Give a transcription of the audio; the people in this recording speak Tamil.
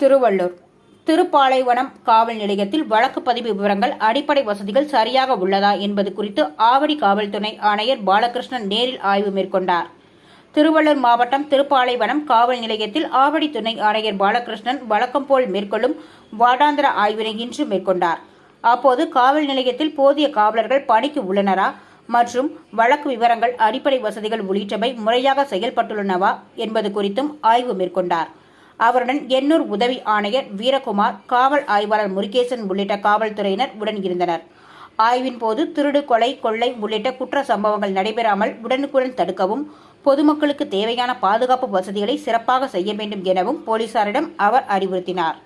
திருவள்ளூர். திருப்பாலைவனம் காவல் நிலையத்தில் வழக்கு பதிவு விவரங்கள் அடிப்படை வசதிகள் சரியாக உள்ளதா என்பது குறித்து ஆவடி காவல்துணை ஆணையர் பாலகிருஷ்ணன் நேரில் ஆய்வு மேற்கொண்டார். திருவள்ளூர் மாவட்டம் திருப்பாலைவனம் காவல் நிலையத்தில் ஆவடி துணை ஆணையர் பாலகிருஷ்ணன் வழக்கம் போல் மேற்கொள்ளும் வாடாந்திர ஆய்வினை இன்று மேற்கொண்டார். அப்போது காவல் நிலையத்தில் போதிய காவலர்கள் பணிக்கு உள்ளனரா மற்றும் வழக்கு விவரங்கள் அடிப்படை வசதிகள் உள்ளிட்டவை முறையாக செயல்பட்டுள்ளனவா என்பது குறித்தும் ஆய்வு மேற்கொண்டார். அவருடன் எண்ணூர் உதவி ஆணையர் வீரகுமார் காவல் ஆய்வாளர் முருகேசன் உள்ளிட்ட காவல்துறையினர் உடன் இருந்தனர். ஆய்வின் போது திருடு கொலை கொள்ளை உள்ளிட்ட குற்ற சம்பவங்கள் நடைபெறாமல் உடனுக்குடன் தடுக்கவும் பொதுமக்களுக்கு தேவையான பாதுகாப்பு வசதிகளை சிறப்பாக செய்ய வேண்டும் எனவும் போலீசாரிடம் அவர் அறிவுறுத்தினார்.